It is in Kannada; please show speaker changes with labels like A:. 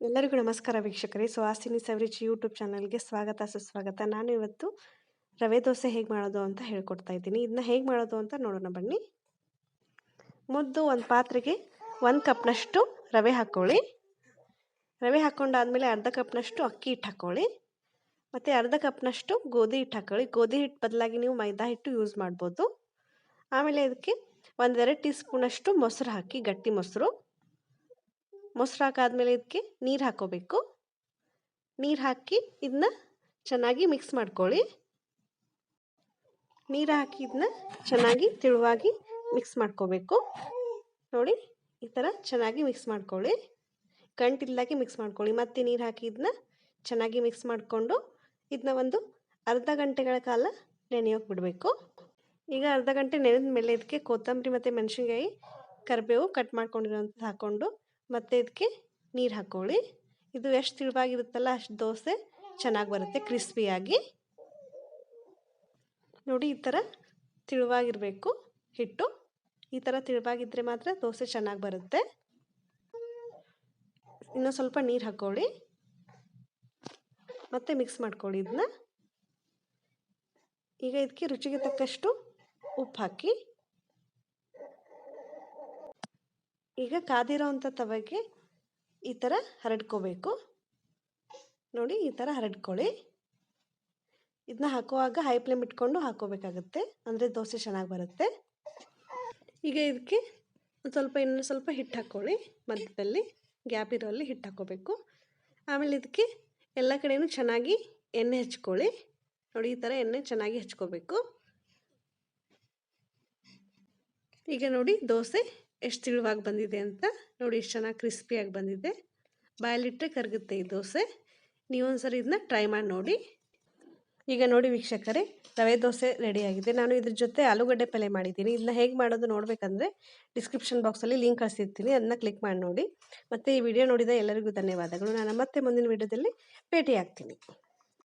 A: ಎಲ್ಲರಿಗೂ ನಮಸ್ಕಾರ ವೀಕ್ಷಕರೇ. ಸುಹಾಸಿನಿ ಸವರಿಚ್ ಯೂಟ್ಯೂಬ್ ಚಾನಲ್ಗೆ ಸ್ವಾಗತ, ಸುಸ್ವಾಗತ. ನಾನು ಇವತ್ತು ರವೆ ದೋಸೆ ಹೇಗೆ ಮಾಡೋದು ಅಂತ ಹೇಳ್ಕೊಡ್ತಾ ಇದ್ದೀನಿ. ಇದನ್ನ ಹೇಗೆ ಮಾಡೋದು ಅಂತ ನೋಡೋಣ ಬನ್ನಿ. ಮೊದಲು ಒಂದು ಪಾತ್ರೆಗೆ ಒಂದು ಕಪ್ನಷ್ಟು ರವೆ ಹಾಕ್ಕೊಳ್ಳಿ ರವೆ ಹಾಕ್ಕೊಂಡಾದಮೇಲೆ ಅರ್ಧ ಕಪ್ನಷ್ಟು ಅಕ್ಕಿ ಹಿಟ್ಟು ಹಾಕ್ಕೊಳ್ಳಿ ಮತ್ತು ಅರ್ಧ ಕಪ್ನಷ್ಟು ಗೋಧಿ ಹಿಟ್ಟು ಹಾಕ್ಕೊಳ್ಳಿ ಗೋಧಿ ಹಿಟ್ಟು ಬದಲಾಗಿ ನೀವು ಮೈದಾ ಹಿಟ್ಟು ಯೂಸ್ ಮಾಡ್ಬೋದು. ಆಮೇಲೆ ಇದಕ್ಕೆ ಒಂದೆರಡು ಟೀ ಸ್ಪೂನಷ್ಟು ಮೊಸರು ಹಾಕಿ, ಗಟ್ಟಿ ಮೊಸರು. ಮೊಸರು ಹಾಕಾದ್ಮೇಲೆ ಇದಕ್ಕೆ ನೀರು ಹಾಕೋಬೇಕು. ನೀರು ಹಾಕಿ ಇದನ್ನ ಚೆನ್ನಾಗಿ ಮಿಕ್ಸ್ ಮಾಡ್ಕೊಳ್ಳಿ. ನೀರು ಹಾಕಿ ಇದನ್ನ ಚೆನ್ನಾಗಿ ತಿಳುವಾಗಿ ಮಿಕ್ಸ್ ಮಾಡ್ಕೋಬೇಕು. ನೋಡಿ, ಈ ಥರ ಚೆನ್ನಾಗಿ ಮಿಕ್ಸ್ ಮಾಡ್ಕೊಳ್ಳಿ. ಗಂಟಿಲ್ದಾಗಿ ಮಿಕ್ಸ್ ಮಾಡ್ಕೊಳ್ಳಿ. ಮತ್ತೆ ನೀರು ಹಾಕಿ ಇದನ್ನ ಚೆನ್ನಾಗಿ ಮಿಕ್ಸ್ ಮಾಡಿಕೊಂಡು ಇದನ್ನ ಒಂದು ಅರ್ಧ ಗಂಟೆಗಳ ಕಾಲ ನೆನೆಯೋಕೆ ಬಿಡಬೇಕು. ಈಗ ಅರ್ಧ ಗಂಟೆ ನೆನೆದ ಮೇಲೆ ಇದಕ್ಕೆ ಕೊತ್ತಂಬರಿ ಮತ್ತು ಮೆಣಸಿನ್ಕಾಯಿ ಕರಿಬೇವು ಕಟ್ ಮಾಡ್ಕೊಂಡಿರೋಂಥದ್ದು ಹಾಕ್ಕೊಂಡು ಮತ್ತು ಇದಕ್ಕೆ ನೀರು ಹಾಕ್ಕೊಳ್ಳಿ ಇದು ಎಷ್ಟು ತಿಳುವಾಗಿರುತ್ತಲ್ಲ ಅಷ್ಟು ದೋಸೆ ಚೆನ್ನಾಗಿ ಬರುತ್ತೆ ಕ್ರಿಸ್ಪಿಯಾಗಿ ನೋಡಿ, ಈ ಥರ ತಿಳುವಾಗಿರಬೇಕು ಹಿಟ್ಟು. ಈ ಥರ ತಿಳುವಾಗಿದ್ದರೆ ಮಾತ್ರ ದೋಸೆ ಚೆನ್ನಾಗಿ ಬರುತ್ತೆ. ಇನ್ನೂ ಸ್ವಲ್ಪ ನೀರು ಹಾಕ್ಕೊಳ್ಳಿ ಮತ್ತೆ ಮಿಕ್ಸ್ ಮಾಡ್ಕೊಳ್ಳಿ ಇದನ್ನ ಈಗ ಇದಕ್ಕೆ ರುಚಿಗೆ ತಕ್ಕಷ್ಟು ಉಪ್ಪು ಹಾಕಿ. ಈಗ ಕಾದಿರೋ ಅಂಥ ತವೆಗೆ ಈ ಥರ ಹರಡ್ಕೋಬೇಕು. ನೋಡಿ, ಈ ಥರ ಹರಡ್ಕೊಳ್ಳಿ. ಇದನ್ನ ಹಾಕುವಾಗ ಹೈ ಫ್ಲೇಮ್ ಇಟ್ಕೊಂಡು ಹಾಕೋಬೇಕಾಗುತ್ತೆ. ಅಂದರೆ ದೋಸೆ ಚೆನ್ನಾಗಿ ಬರುತ್ತೆ. ಈಗ ಇದಕ್ಕೆ ಸ್ವಲ್ಪ ಇನ್ನೂ ಸ್ವಲ್ಪ ಹಿಟ್ಟು ಹಾಕ್ಕೊಳ್ಳಿ ಮಧ್ಯದಲ್ಲಿ ಗ್ಯಾಪ್ ಇರೋಲ್ಲಿ ಹಿಟ್ಟು ಹಾಕೋಬೇಕು. ಆಮೇಲೆ ಇದಕ್ಕೆ ಎಲ್ಲ ಕಡೆಯೂ ಚೆನ್ನಾಗಿ ಎಣ್ಣೆ ಹಚ್ಕೊಳ್ಳಿ. ನೋಡಿ, ಈ ಥರ ಎಣ್ಣೆ ಚೆನ್ನಾಗಿ ಹಚ್ಕೋಬೇಕು. ಈಗ ನೋಡಿ, ದೋಸೆ ಎಷ್ಟು ತಿಳುವಾಗಿ ಬಂದಿದೆ ಅಂತ ನೋಡಿ ಎಷ್ಟು ಚೆನ್ನಾಗಿ ಕ್ರಿಸ್ಪಿಯಾಗಿ ಬಂದಿದೆ. ಬಾಯಲ್ಲಿಟ್ಟರೆ ಕರಗುತ್ತೆ ಈ ದೋಸೆ. ನೀವೊಂದ್ಸರಿ ಇದನ್ನ ಟ್ರೈ ಮಾಡಿ ನೋಡಿ. ಈಗ ನೋಡಿ ವೀಕ್ಷಕರೇ, ರವೆ ದೋಸೆ ರೆಡಿಯಾಗಿದೆ ನಾನು ಇದ್ರ ಜೊತೆ ಆಲೂಗಡ್ಡೆ ಪಲ್ಯ ಮಾಡಿದ್ದೀನಿ. ಇದನ್ನ ಹೇಗೆ ಮಾಡೋದು ನೋಡಬೇಕಂದ್ರೆ ಡಿಸ್ಕ್ರಿಪ್ಷನ್ ಬಾಕ್ಸಲ್ಲಿ ಲಿಂಕ್ ಕಳಿಸಿರ್ತೀನಿ. ಅದನ್ನ ಕ್ಲಿಕ್ ಮಾಡಿ ನೋಡಿ. ಮತ್ತು ಈ ವಿಡಿಯೋ ನೋಡಿದ ಎಲ್ಲರಿಗೂ ಧನ್ಯವಾದಗಳು. ನಾನು ಮತ್ತೆ ಮುಂದಿನ ವಿಡಿಯೋದಲ್ಲಿ ಭೇಟಿ ಆಗ್ತೀನಿ